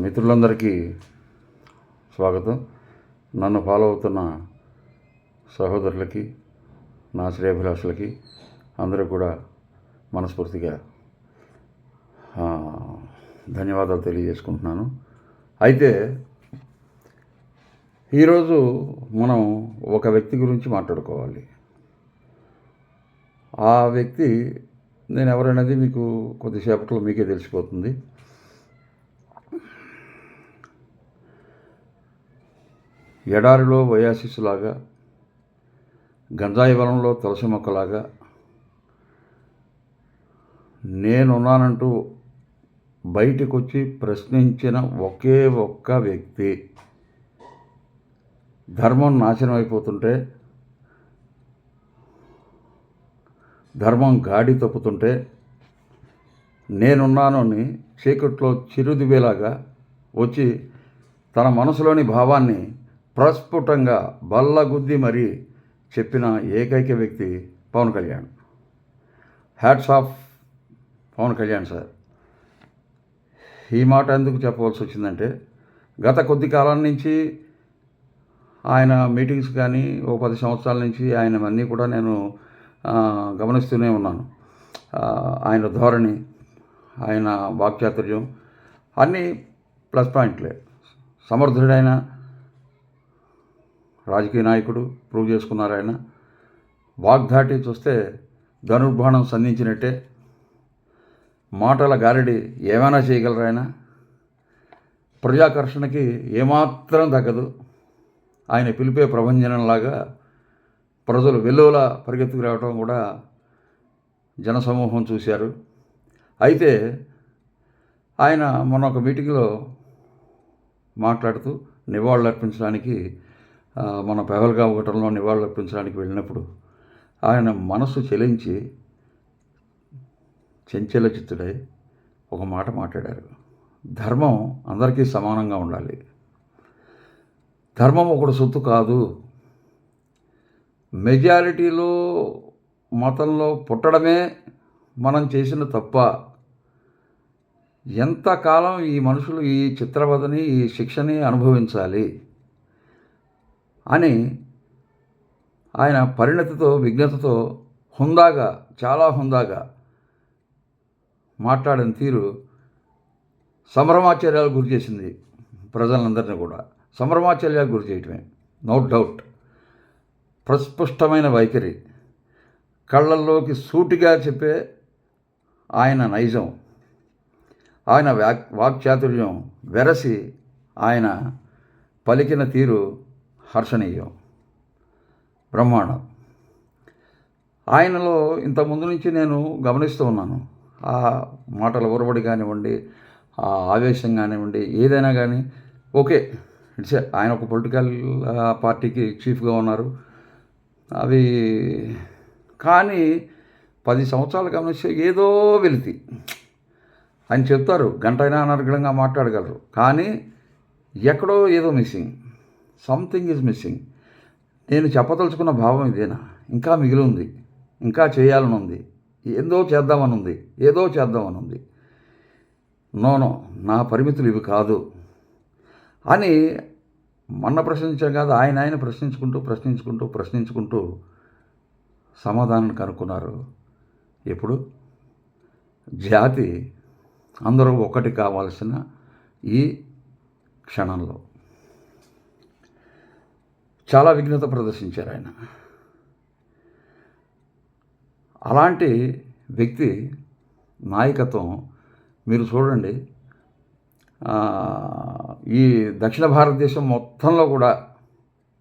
మిత్రులందరికీ స్వాగతం. నన్ను ఫాలో అవుతున్న సహోదరులకి నా శ్రేయభిలాషులకి అందరూ కూడా మనస్ఫూర్తిగా ధన్యవాదాలు తెలియజేసుకుంటున్నాను. అయితే ఈరోజు మనం ఒక వ్యక్తి గురించి మాట్లాడుకోవాలి. ఆ వ్యక్తి నేను ఎవరనేది మీకు కొద్దిసేపట్లో మీకే తెలిసిపోతుంది. ఎడారిలో వయాసిస్సులాగా గంజాయి వలంలో తులసి మొక్కలాగా నేనున్నానంటూ బయటకొచ్చి ప్రశ్నించిన ఒకే ఒక్క వ్యక్తి. ధర్మం నాశనం అయిపోతుంటే ధర్మం గాడి తప్పుతుంటే నేనున్నాను అని చీకట్లో చిరుదివేలాగా వచ్చి తన మనసులోని భావాన్ని ప్రస్ఫుటంగా బల్లగుద్ది మరీ చెప్పిన ఏకైక వ్యక్తి Pawan Kalyan. Hats off Pawan Kalyan sir. ఈ మాట ఎందుకు చెప్పవలసి వచ్చిందంటే గత కొద్ది కాలం నుంచి ఆయన మీటింగ్స్ కానీ ఓ పది సంవత్సరాల నుంచి ఆయన అన్నీ కూడా నేను గమనిస్తూనే ఉన్నాను. ఆయన ధోరణి ఆయన వాక్చాతుర్యం అన్నీ ప్లస్ పాయింట్లే. సమర్థుడైన రాజకీయ నాయకుడు ప్రూవ్ చేసుకున్నారు ఆయన. వాగ్దాటి చూస్తే ధనుర్బాణం సంధించినట్టే. మాటల గారడి ఏమైనా చేయగలరు ఆయన? ప్రజాకర్షణకి ఏమాత్రం తగ్గదు. ఆయన పిలిపే ప్రభంజనంలాగా ప్రజలు వెల్లువల పరిగెత్తుకు రావడం కూడా జనసమూహం చూశారు. అయితే ఆయన మొన్న ఒక మీటింగ్లో మాట్లాడుతూ నివాళులు అర్పించడానికి మన పెహల్గావ్ ఘటనలో నివాళులర్పించడానికి వెళ్ళినప్పుడు ఆయన మనసు చెలించి చెంచల చిత్తుడై ఒక మాట మాట్లాడారు. ధర్మం అందరికీ సమానంగా ఉండాలి. ధర్మం ఒకటి సొత్తు కాదు. మెజారిటీలో మతంలో పుట్టడమే మనం చేసిన తప్ప ఎంతకాలం ఈ మనుషులు ఈ చిత్రవదని ఈ శిక్షని అనుభవించాలి? అని ఆయన పరిణతితో విజ్ఞతతో హుందాగా చాలా హుందాగా మాట్లాడిన తీరు సంభ్రమాచార్యాలు గురి చేసింది ప్రజలందరినీ కూడా. సంభ్రమాచార్యాలు గురి చేయటమే నో డౌట్. ప్రస్పుష్టమైన వైఖరి. కళ్ళల్లోకి సూటిగా చెప్పే ఆయన నైజం. ఆయన వాక్ వాక్చాతుర్యం వెరసి ఆయన పలికిన తీరు హర్షణీయం బ్రహ్మాండం. ఆయనలో ఇంతకుముందు నుంచి నేను గమనిస్తూ ఉన్నాను. ఆ మాటల ఒరబడి కానివ్వండి ఆ ఆవేశం కానివ్వండి ఏదైనా కానీ ఓకే ఇట్స్ ఆయన ఒక పొలిటికల్ పార్టీకి చీఫ్గా ఉన్నారు. అవి కానీ పది సంవత్సరాలు గమనిస్తే ఏదో వెలితి. ఆయన చెప్తారు గంట అయినా అనర్గళంగా మాట్లాడగలరు. కానీ ఎక్కడో ఏదో మిస్సింగ్. సంథింగ్ ఈజ్ మిస్సింగ్ నేను చెప్పదలుచుకున్న భావం ఇదేనా? ఇంకా మిగిలి ఉంది ఇంకా చేయాలని ఉంది ఏందో చేద్దామని ఉంది ఏదో చేద్దామని ఉంది నోనో నా పరిమితులు ఇవి కాదు. అని మొన్న ప్రశ్నించాం కాదు ఆయన ఆయన ప్రశ్నించుకుంటూ ప్రశ్నించుకుంటూ ప్రశ్నించుకుంటూ సమాధానం కనుక్కున్నారు. ఎప్పుడు? జాతి అందరూ ఒకటి కావాల్సిన ఈ క్షణంలో. చాలా విఘ్నత ప్రదర్శించారు ఆయన. అలాంటి వ్యక్తి నాయకత్వం మీరు చూడండి ఈ దక్షిణ భారతదేశం మొత్తంలో కూడా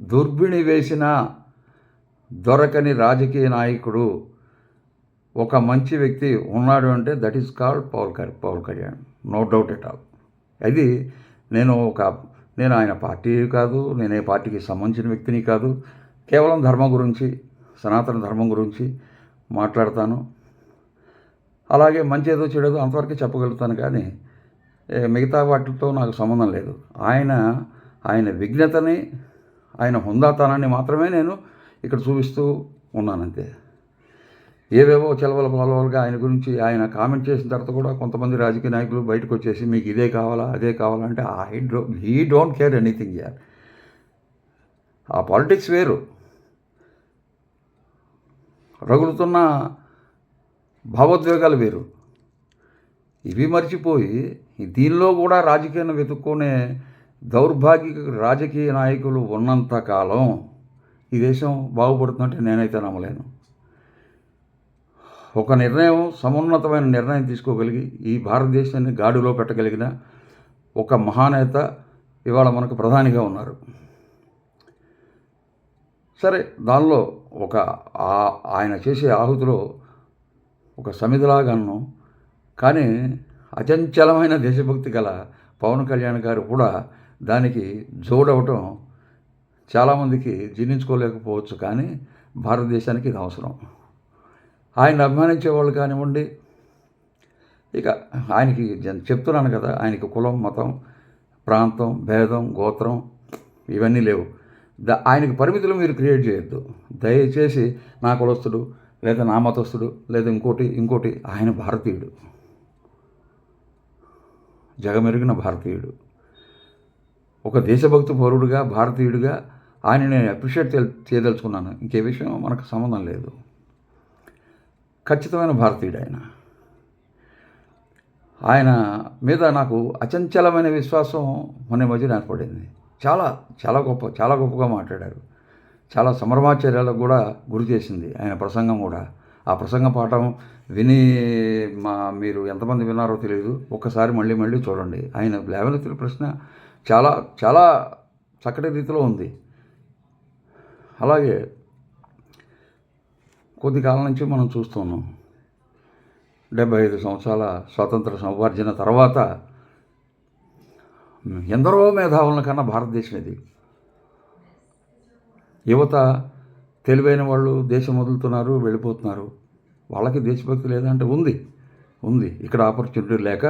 దుర్బిణి వేసిన దొరకని రాజకీయ నాయకుడు ఒక మంచి వ్యక్తి ఉన్నాడు అంటే that is called Pawan Kalyan Pawan Kalyan. No doubt at all. అది నేను ఒక నేను ఆయన పార్టీ కాదు నేను ఏ పార్టీకి సంబంధించిన వ్యక్తిని కాదు కేవలం ధర్మం గురించి సనాతన ధర్మం గురించి మాట్లాడతాను. అలాగే మంచి ఏదో చెడేదో అంతవరకు చెప్పగలుగుతాను కానీ మిగతా వాటితో నాకు సంబంధం లేదు. ఆయన ఆయన విఘ్నతని ఆయన హుందాతనాన్ని మాత్రమే నేను ఇక్కడ చూపిస్తూ ఉన్నానంతే. ఏవేవో చెలవల పొలవలుగా ఆయన గురించి ఆయన కామెంట్ చేసిన తర్వాత కూడా కొంతమంది రాజకీయ నాయకులు బయటకు వచ్చేసి మీకు ఇదే కావాలా అదే కావాలా? అంటే I do he don't care anything యార్ ఆ పాలిటిక్స్ వేరు. రగులుతున్న భావోద్వేగాలు వేరు. ఇవి మర్చిపోయి దీనిలో కూడా రాజకీయాన్ని వెతుక్కునే దౌర్భాగ్య రాజకీయ నాయకులు ఉన్నంత కాలం ఈ దేశం బాగుపడుతుందంటే నేనైతే నమ్మలేను. ఒక నిర్ణయం సమున్నతమైన నిర్ణయం తీసుకోగలిగి ఈ భారతదేశాన్ని గాడిలో పెట్టగలిగిన ఒక మహానేత ఇవాళ మనకు ప్రధానిగా ఉన్నారు. సరే దానిలో ఒక ఆ- ఆయన చేసే ఆహుతిలో ఒక సమిధిలాగాను కానీ అచంచలమైన దేశభక్తి గల పవన్ కళ్యాణ్ గారు కూడా దానికి జోడవటం చాలామందికి జీర్ణించుకోలేకపోవచ్చు. కానీ భారతదేశానికి ఇది అవసరం. ఆయన అభిమానించే వాళ్ళు కానివ్వండి. ఇక ఆయనకి జన్- చెప్తున్నాను కదా ఆయనకి కులం మతం ప్రాంతం భేదం గోత్రం ఇవన్నీ లేవు. ద ఆయనకి పరిమితులు మీరు క్రియేట్ చేయొద్దు. దయచేసి నా కులస్తుడు లేదా నా మతస్థుడు లేదా ఇంకోటి ఇంకోటి ఆయన భారతీయుడు. జగమెరిగిన భారతీయుడు. ఒక దేశభక్తి పౌరుడుగా భారతీయుడిగా ఆయన నేను అప్రిషియేట్ చేయదలుచుకున్నాను. ఇంకే విషయం మనకు సంబంధం లేదు. ఖచ్చితమైన భారతీయుడు ఆయన ఆయన మీద నాకు అచంచలమైన విశ్వాసం మొన్న మధ్య ఏర్పడింది. చాలా చాలా గొప్ప చాలా గొప్పగా మాట్లాడారు. చాలా సంభ్రమాచార్యాలకు కూడా గురి చేసింది ఆయన ప్రసంగం కూడా. ఆ ప్రసంగ పాఠం విని మా మీరు ఎంతమంది విన్నారో తెలియదు ఒక్కసారి మళ్ళీ మళ్ళీ చూడండి. ఆయన లేవనెత్తిన ప్రశ్న చాలా చాలా చక్కటి రీతిలో ఉంది. అలాగే కొద్ది కాలం నుంచి మనం చూస్తున్నాం. డెబ్బై ఐదు సంవత్సరాల స్వాతంత్ర సముపార్జన తర్వాత ఎందరో మేధావుల కన్నా భారతదేశం ఇది. యువత తెలివైన వాళ్ళు దేశం వదులుతున్నారు వెళ్ళిపోతున్నారు. వాళ్ళకి దేశభక్తి లేదంటే ఉంది. ఉంది. ఇక్కడ ఆపర్చునిటీ లేక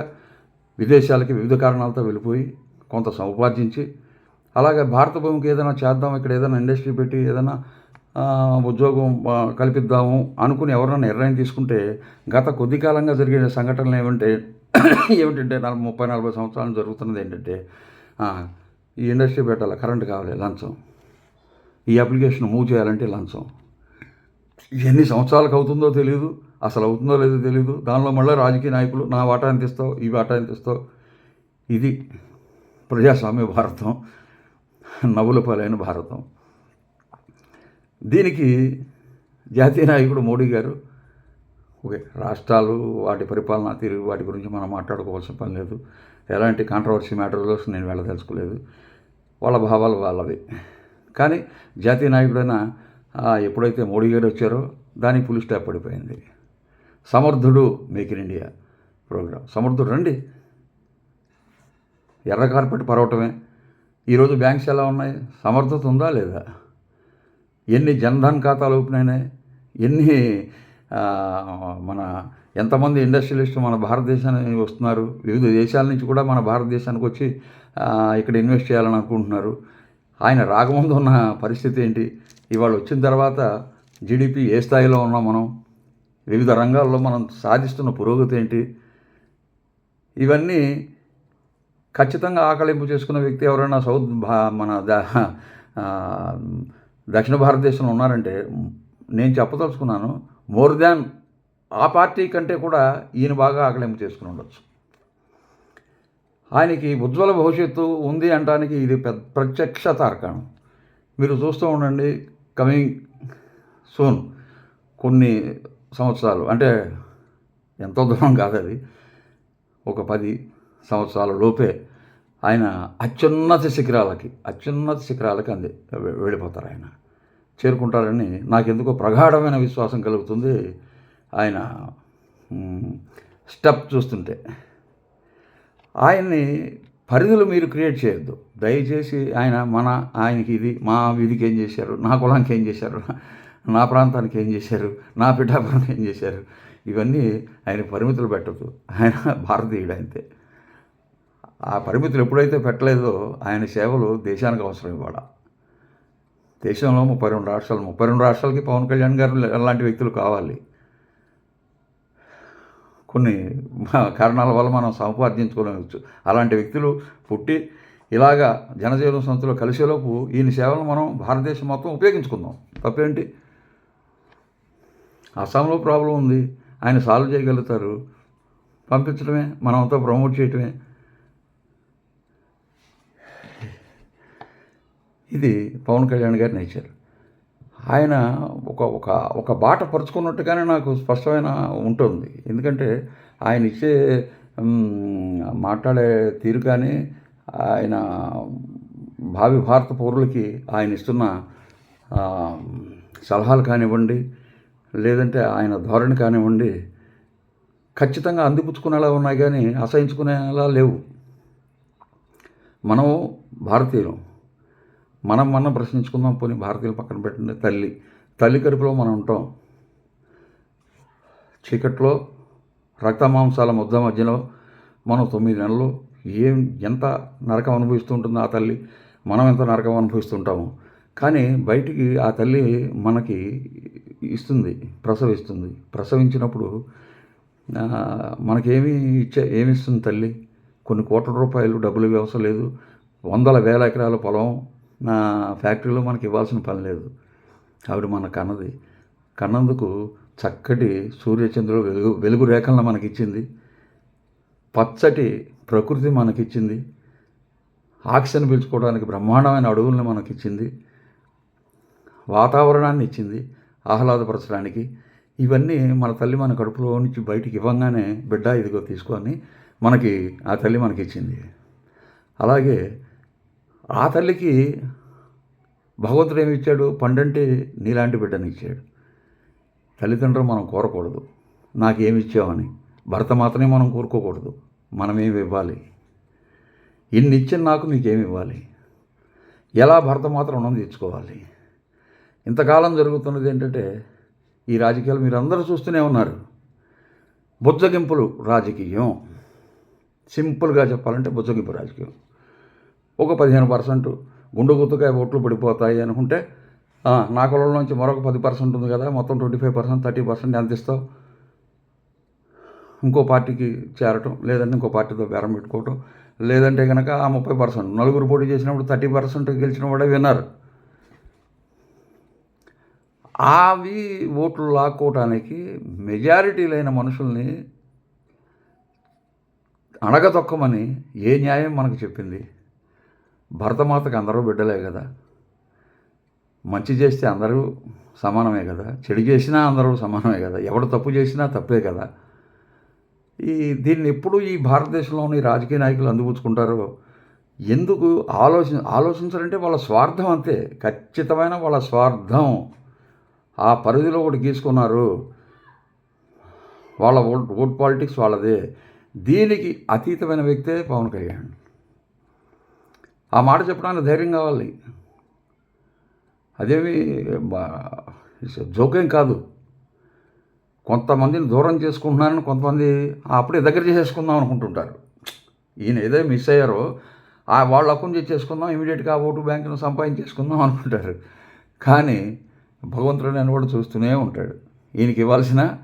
విదేశాలకి వివిధ కారణాలతో వెళ్ళిపోయి కొంత సముపార్జించి అలాగే భారత భూమికి ఏదైనా చేద్దాం ఇక్కడ ఏదైనా ఇండస్ట్రీ పెట్టి ఏదైనా ఉద్యోగం కల్పిద్దాము అనుకుని ఎవరైనా నిర్ణయం తీసుకుంటే గత కొద్ది కాలంగా జరిగిన సంఘటనలు ఏమంటే ఏమిటంటే నలభై ముప్పై నలభై సంవత్సరాలు జరుగుతున్నది ఏంటంటే ఈ ఇండస్ట్రీ పెట్టాలి? కరెంట్ కావాలి లంచం. ఈ అప్లికేషన్ మూవ్ చేయాలంటే లంచం. ఎన్ని సంవత్సరాలకు అవుతుందో తెలియదు అసలు అవుతుందో లేదో తెలియదు దానిలో మళ్ళీ రాజకీయ నాయకులు నా వాటా ఎంత ఇస్తావు ఈ వాటా ఎంత ఇస్తావు? ఇది ప్రజాస్వామ్య భారతం నవ్వుల పాలైన భారతం. దీనికి జాతీయ నాయకుడు మోడీ గారు ఓకే రాష్ట్రాలు వాటి పరిపాలన తీరు వాటి గురించి మనం మాట్లాడుకోవాల్సిన పని లేదు. ఎలాంటి కాంట్రవర్సీ మ్యాటర్లో నేను వెళ్ళదలుచుకోలేదు. వాళ్ళ భావాలు వాళ్ళవి. కానీ జాతీయ నాయకుడైన ఎప్పుడైతే మోడీ గారు వచ్చారో దానికి పులి స్టాప్ పడిపోయింది. సమర్థుడు మేక్ ఇన్ ఇండియా ప్రోగ్రాం. సమర్థుడు రండి. ఎర్ర కార్పెట్ పరవటమే. ఈరోజు బ్యాంక్స్ ఎలా ఉన్నాయి? సమర్థత ఉందా లేదా? ఎన్ని జన్ధన్ ఖాతాలు ఓపెన్ అయినాయి ఎన్ని మన ఎంతమంది ఇండస్ట్రియలిస్టు మన భారతదేశానికి వస్తున్నారు? వివిధ దేశాల నుంచి కూడా మన భారతదేశానికి వచ్చి ఇక్కడ ఇన్వెస్ట్ చేయాలని అనుకుంటున్నారు. ఆయన రాకముందు ఉన్న పరిస్థితి ఏంటి? ఇవాళ వచ్చిన తర్వాత జీడిపి ఏ స్థాయిలో ఉన్నాం మనం? వివిధ రంగాల్లో మనం సాధిస్తున్న పురోగతి ఏంటి? ఇవన్నీ ఖచ్చితంగా ఆకలింపు చేసుకున్న వ్యక్తి ఎవరైనా సౌత్ మన దక్షిణ భారతదేశంలో ఉన్నారంటే నేను చెప్పదలుచుకున్నాను మోర్ దాన్ ఆ పార్టీ కంటే కూడా ఈయన బాగా ఆకలింపు చేసుకుని ఉండొచ్చు. ఆయనకి ఉజ్వల భవిష్యత్తు ఉంది అనడానికి ఇది పెద్ద ప్రత్యక్ష తార్కాణం. మీరు చూస్తూ ఉండండి కమింగ్ సూన్ కొన్ని సంవత్సరాలు అంటే ఎంతో దూరం కాదు అది ఒక పది సంవత్సరాల లోపే ఆయన అత్యున్నత శిఖరాలకి అత్యున్నత శిఖరాలకి అంది. వెళ్ళిపోతారు ఆయన. చేరుకుంటారని నాకెందుకో ప్రగాఢమైన విశ్వాసం కలుగుతుంది. ఆయన స్టెప్ చూస్తుంటే ఆయన్ని పరిధులు మీరు క్రియేట్ చేయొద్దు. దయచేసి ఆయన మన ఆయనకి ఇది మా వీధికి ఏం చేశారు? నా కులానికి ఏం చేశారు? నా ప్రాంతానికి ఏం చేశారు? నా పిఠాపురానికి ఏం చేశారు? ఇవన్నీ ఆయన పరిమితులు పెట్టద్దు. ఆయన భారతీయుడు అంతే. ఆ పరిమితులు ఎప్పుడైతే పెట్టలేదో ఆయన సేవలు దేశానికి అవసరం ఇవాళ. దేశంలో ముప్పై రెండు రాష్ట్రాలు ముప్పై రెండు రాష్ట్రాలకి పవన్ కళ్యాణ్ గారు లాంటి వ్యక్తులు కావాలి. కొన్ని కారణాల వల్ల మనం సంపాదించుకోవచ్చు అలాంటి వ్యక్తులు పుట్టి ఇలాగా జనజీవన సంస్థలో కలిసేలోపు ఈయన సేవలను మనం భారతదేశం మొత్తం ఉపయోగించుకుందాం. తప్పేంటి? అస్సాంలో ప్రాబ్లం ఉంది. ఆయన సాల్వ్ చేయగలుగుతారు. పంపించడమే మనమంతా ప్రమోట్ చేయటమే. ఇది పవన్ కళ్యాణ్ గారి నేచర్. ఆయన ఒక ఒక ఒక బాట పరుచుకున్నట్టుగానే నాకు స్పష్టమైన ఉంటుంది. ఎందుకంటే ఆయన ఇచ్చే మాట్లాడే తీరు కానీ ఆయన భావి భారత పౌరులకి ఆయన ఇస్తున్న సలహాలు కానివ్వండి లేదంటే ఆయన ధోరణి కానివ్వండి ఖచ్చితంగా అందిపుచ్చుకునేలా ఉన్నాయి కానీ అసహించుకునేలా లేవు. మనం భారతీయులం. మనం మనం ప్రశ్నించుకుందాం పోనీ భారతీయులు పక్కన పెట్టండి. తల్లి తల్లి కడుపులో మనం ఉంటాం. చీకట్లో రక్త మాంసాల ముద్ద మధ్యలో మనం తొమ్మిది నెలలు ఏం ఎంత నరకం అనుభవిస్తూ ఉంటుంది ఆ తల్లి? మనం ఎంత నరకం అనుభవిస్తుంటాము? కానీ బయటికి ఆ తల్లి మనకి ఇస్తుంది ప్రసవిస్తుంది. ప్రసవించినప్పుడు మనకేమి ఇచ్చే ఏమి ఇస్తుంది తల్లి? కొన్ని కోట్ల రూపాయలు డబ్బులు వ్యవస్థ లేదు. వందల వేల ఎకరాల పొలం నా ఫ్యాక్టరీలో మనకి ఇవ్వాల్సిన పని లేదు. ఆవిడ మన కన్నది. కన్నందుకు చక్కటి సూర్యచంద్రుడు వెలుగు వెలుగు రేఖలను మనకిచ్చింది. పచ్చటి ప్రకృతి మనకిచ్చింది. ఆక్సిజన్ పీల్చుకోవడానికి బ్రహ్మాండమైన అడవులను మనకిచ్చింది. వాతావరణాన్ని ఇచ్చింది. ఆహ్లాదపరచడానికి. ఇవన్నీ మన తల్లి మన కడుపులో నుంచి బయటికి ఇవ్వంగానే బిడ్డ ఇదిగో తీసుకొని మనకి ఆ తల్లి మనకి ఇచ్చింది అలాగే ఆ తల్లికి భగవంతుడు ఏమి ఇచ్చాడు? పండంటే నీలాంటి బిడ్డని ఇచ్చాడు. తల్లిదండ్రులు మనం కోరకూడదు. నాకేమి ఇచ్చావని. భర్త మాత్రమే మనం కోరుకోకూడదు. మనమేమి ఇవ్వాలి? ఇన్ని ఇచ్చిన నాకు నీకేమి ఇవ్వాలి? ఎలా భర్త మాత్రం రుణం తీర్చుకోవాలి? ఇంతకాలం జరుగుతున్నది ఏంటంటే ఈ రాజకీయాలు మీరు అందరూ చూస్తూనే ఉన్నారు. బుజ్జగింపులు రాజకీయం. సింపుల్గా చెప్పాలంటే బుజ్జగింపు రాజకీయం. ఒక పదిహేను పర్సెంట్. గుండు గుర్తుకాయ ఓట్లు పడిపోతాయి అనుకుంటే నా కులంలో నుంచి మరొక పది పర్సెంట్ ఉంది కదా మొత్తం twenty five percent thirty percent ఎంత ఇస్తావు? ఇంకో పార్టీకి చేరటం లేదంటే ఇంకో పార్టీతో బేరం పెట్టుకోవటం లేదంటే కనుక ఆ ముప్పై పర్సెంట్ నలుగురు పోటీ చేసినప్పుడు థర్టీ పర్సెంట్ గెలిచిన వాడే విన్నారు. అవి ఓట్లు లాక్కోవటానికి మెజారిటీ లేని మనుషుల్ని అణగతొక్కమని ఏ న్యాయం మనకు చెప్పింది? భరతమాతకు అందరూ బిడ్డలే కదా. మంచి చేస్తే అందరూ సమానమే కదా. చెడు చేసినా అందరూ సమానమే కదా. ఎవడు తప్పు చేసినా తప్పే కదా. ఈ దీన్ని ఎప్పుడు ఈ భారతదేశంలోని రాజకీయ నాయకులు అందిపుచ్చుకుంటారో ఎందుకు ఆలోచి ఆలోచించాలంటే వాళ్ళ స్వార్థం అంతే. ఖచ్చితమైన వాళ్ళ స్వార్థం. ఆ పరిధిలో ఒకటి గీసుకున్నారు. వాళ్ళ ఓట్ ఓట్ పాలిటిక్స్ వాళ్ళదే. దీనికి అతీతమైన వ్యక్తే పవన్ కళ్యాణ్. ఆ మాట చెప్పడానికి ధైర్యం కావాలి. అదేమి జోక్యం జోకేం కాదు. కొంతమందిని దూరం చేసుకుంటున్నారని కొంతమంది అప్పుడే దగ్గర చేసేసుకుందాం అనుకుంటుంటారు. ఈయన ఏదో మిస్ అయ్యారో ఆ వాళ్ళ అకౌంట్ చేసుకుందాం ఇమీడియట్గా ఆ ఓటు బ్యాంకును సంపాదించేసుకుందాం అనుకుంటారు. కానీ భగవంతుడు అనేవాడు చూస్తూనే ఉంటాడు. ఈయనకి ఇవ్వాల్సిన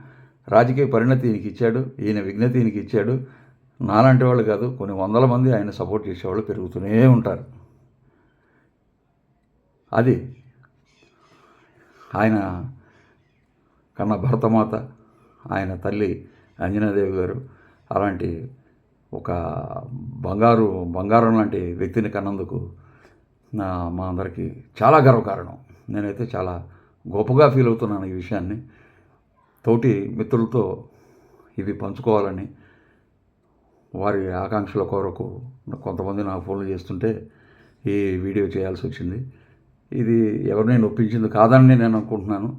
రాజకీయ పరిణతి ఈయనకి ఇచ్చాడు ఈయన విజ్ఞత ఈయనకి ఇచ్చాడు. నాలాంటి వాళ్ళు కాదు కొన్ని వందల మంది ఆయన సపోర్ట్ చేసేవాళ్ళు పెరుగుతూనే ఉంటారు. అది ఆయన కన్న భరతమాత ఆయన తల్లి అంజనాదేవి గారు అలాంటి ఒక బంగారు బంగారం లాంటి వ్యక్తిని కన్నందుకు నా మా అందరికీ చాలా గర్వకారణం. నేనైతే చాలా గొప్పగా ఫీల్ అవుతున్నాను ఈ విషయాన్ని. తోటి మిత్రులతో ఇవి పంచుకోవాలని వారి ఆకాంక్షల కొరకు కొంతమంది నాకు ఫోన్లు చేస్తుంటే ఈ వీడియో చేయాల్సి వచ్చింది. ఇది ఎవరిని ఒప్పించింది కాదని నేను అనుకుంటున్నాను.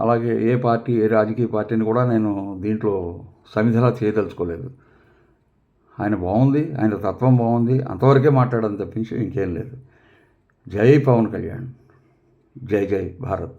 అలాగే ఏ పార్టీ ఏ రాజకీయ పార్టీని కూడా నేను దీంట్లో సమిధలా చేయదలుచుకోలేదు. ఆయన బాగుంది ఆయన తత్వం బాగుంది అంతవరకే మాట్లాడని తప్పించి ఇంకేం లేదు. జై పవన్ కళ్యాణ్. జై జై భారత్.